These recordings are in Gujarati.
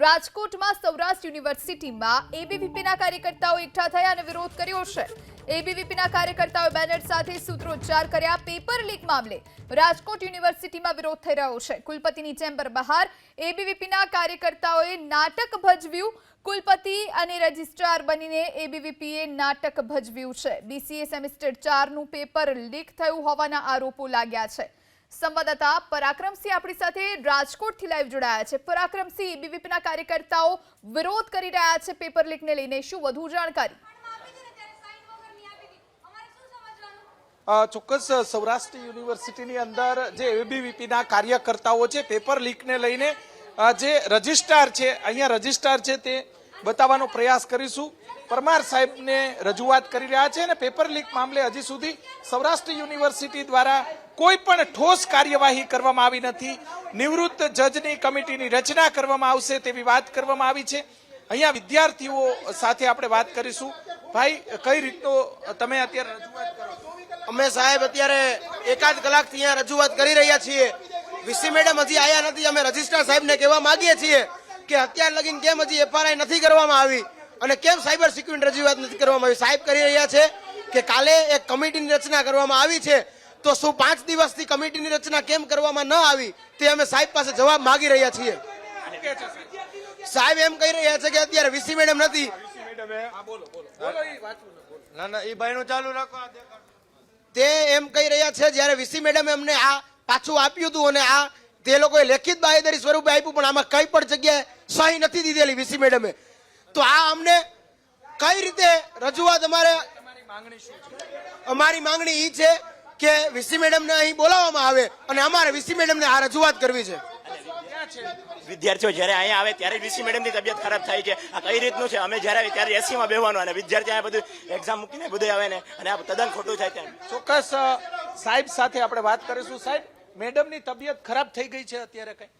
રાજકોટમાં સૌરાષ્ટ્ર યુનિવર્સિટીમાં એબીવીપીના કાર્યકર્તાઓ એકઠા થયા અને વિરોધ કર્યો છે. એબીવીપીના કાર્યકર્તાઓએ બેનર સાથે સૂત્રોચ્ચાર કર્યા. પેપર લીક મામલે રાજકોટ યુનિવર્સિટીમાં વિરોધ થઈ રહ્યો છે. કુલપતિની ચેમ્બર બહાર એબીવીપીના કાર્યકર્તાઓએ નાટક ભજવ્યું. કુલપતિ અને રજિસ્ટ્રાર બનીને એબીવીપીએ નાટક ભજવ્યું છે. બીસીએ સેમિસ્ટર ચારનું પેપર લીક થયું હોવાના આરોપો લાગ્યા છે. સંવાદદાતા પરાક્રમસિંહ આપણી સાથે રાજકોટથી લાઈવ જોડાયા છે. પરાક્રમસિંહ બીવીપીના કાર્યકર્તાઓ વિરોધ કરી રહ્યા છે પેપર લીકને લઈને. શું વધુ જાણકારી? ચોક્કસ સૌરાષ્ટ્ર યુનિવર્સિટીની અંદર જે એબીવીપીના કાર્યકર્તાઓ છે પેપર લીકને લઈને જે રજિસ્ટ્રાર છે, અહીંયા રજિસ્ટ્રાર છે તે બતાવવાનો પ્રયાસ કરીશું. પરમાર સાહેબને રજૂઆત કરી રહ્યા છે અને પેપર લીક મામલે હજી સુધી સૌરાષ્ટ્ર યુનિવર્સિટી દ્વારા કોઈ પણ ઠોસ કાર્યવાહી કરવામાં આવી નથી. નિવૃત્ત જજની કમિટીની રચના કરવામાં આવશે તેવી વાત કરવામાં આવી છે. અહીંયા વિદ્યાર્થીઓ સાથે આપણે વાત કરીશું. ભાઈ, કઈ રીતનો તમે અત્યારે રજૂઆત કરો? અમે સાહેબ અત્યારે એકાદ કલાકથી અહીંયા રજૂઆત કરી રહ્યા છીએ. વીસી મેડમ હજી આવ્યા નથી, અમે રજિસ્ટ્રાર સાહેબને કહેવા માંગીએ છીએ. કે અત્યાર લગીન કેમ હજી એફઆરઆઈ નથી કરવામાં આવી? અને કેમ સાયબર સિક્યુરિટી રજૂઆત નથી કરવામાં આવી? સાહેબ કરી રહ્યા છે કે કાલે એક કમિટીની રચના કરવામાં આવી છે. તો શું પાંચ દિવસથી કમિટીની રચના કેમ કરવામાં ન આવી તે અમે સાહેબ પાસે જવાબ માગી રહ્યા છીએ. સાહેબ એમ કહી રહ્યા છે કે અત્યારે વીસી મેડમ નથી. ના ના એ ભાઈ નું ચાલુ રાખો તે એમ કહી રહ્યા છે જ્યારે વીસી મેડમે અમને આ પાછું આપ્યું હતું અને આ તે લોકોએ લેખિત બાહેધરી સ્વરૂપે આપ્યું પણ આમાં કઈ પણ જગ્યાએ સહી નથી દીધેલી વીસી મેડમે. તો આ અમને કઈ રીતે રજૂઆત અમારે અમારી માંગણી એ છે કે વીસી મેડમને અહીં બોલાવવામાં આવે અને અમારે વીસી મેડમને આ રજૂઆત કરવી છે. વિદ્યાર્થીઓ જ્યારે અહીંયા આવે ત્યારે વીસી મેડમની તબિયત ખરાબ થાય છે. આ કઈ રીતનું છે? અમે જ્યારે આવે ત્યારે એસીમાં બેહવાનું અને વિદ્યાર્થી અહીંયા બધું એક્ઝામ મૂકીને બધું આવે ને અને આ તદ્દન ખોટું થાય ત્યાં. ચોક્કસ સાહેબ સાથે આપણે વાત કરીશું સાહેબ. મેડમની તબિયત ખરાબ થઈ ગઈ છે અત્યારે કંઈ?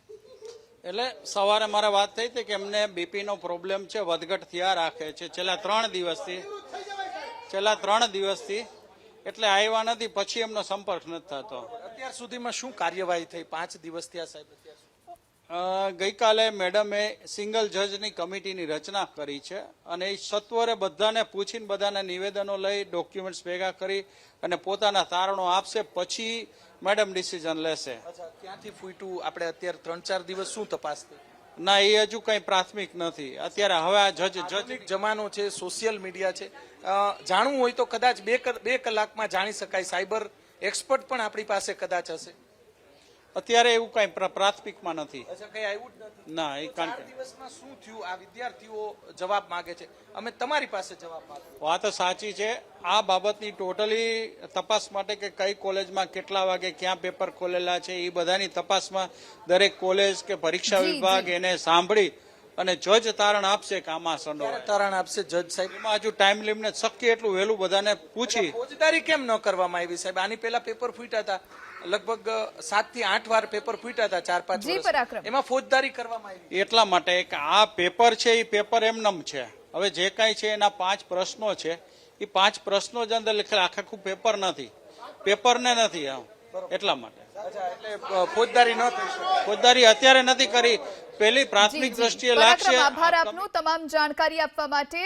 એટલે સવારે મારે વાત થઈ હતી કે એમને બીપીનો પ્રોબ્લેમ છે વધઘટ થયા રાખે છે. છેલ્લા ત્રણ દિવસથી છેલ્લા ત્રણ દિવસથી એટલે આવ્યા નથી પછી એમનો સંપર્ક નથી થતો. અત્યાર સુધીમાં શું કાર્યવાહી થઈ? પાંચ દિવસ થયા સાહેબ ગઈકાલે મેડમે સિંગલ જજની કમિટીની રચના કરી છે અને એ સત્વરે બધાને પૂછીને બધાના નિવેદનો લઈ ડોક્યુમેન્ટ્સ ભેગા કરી અને પોતાના તારણો આપશે પછી મેડમ ડિસિઝન લેશે. ક્યાંથી ફૂટ્યું? આપણે અત્યારે ત્રણ ચાર દિવસ શું તપાસ ના એ હજુ કઈ પ્રાથમિક નથી. અત્યારે હવે આ જજ જજ જમાનો છે સોશિયલ મીડિયા છે. જાણવું હોય તો કદાચ બે બે કલાકમાં જાણી શકાય. સાયબર એક્સપર્ટ પણ આપણી પાસે કદાચ હશે. અત્યારે એવું કઈ પ્ર- પ્રાથમિકમાં નથી. કઈ આવ્યું જ નથી. ના એ કારણ દિવસમાં શું થયું? આ વિદ્યાર્થીઓ જવાબ માંગે છે. અમે તમારી પાસે જવાબ વાત સાચી છે. આ બાબતની ટોટલી તપાસ માટે કે કઈ કોલેજમાં કેટલા વાગે ક્યાં પેપર ખોલેલા છે એ બધાની તપાસમાં દરેક કોલેજ કે પરીક્ષા વિભાગ એને સાંભળી અને જજ તારણ આપશે કે આમાં સંડોવાય. તારણ આપશે જજ સાહેબ? એમાં હજુ ટાઈમ લિમિટ શક્ય એટલું વહેલું બધાને પૂછી. ફોજદારી કેમ ન કરવામાં આવી સાહેબ? આની પહેલા પેપર ફૂટ્યા હતા. લગભગ સાતથી આઠ વાર પેપર ફૂટ્યા હતા ચાર પાંચ વર્ષ. એમાં ફોજદારી કરવામાં આવી. એટલા માટે કે આ પેપર છે એ પેપર એમનેમ છે. હવે જે કાંઈ છે એના પાંચ પ્રશ્નો છે. એ પાંચ પ્રશ્નો જ અંદર લખેલા આખા આખું પેપર નથી. પેપરને નથી આમ. એટલા માટે. અચ્છા એટલે અ, ફોજદારી ન થઈ ફોજદારી અત્યારે નથી કરી. પેલી પ્રાથમિક દ્રષ્ટિએ લાગશે આભાર આપનો. તમામ જાણકારી આપવા માટે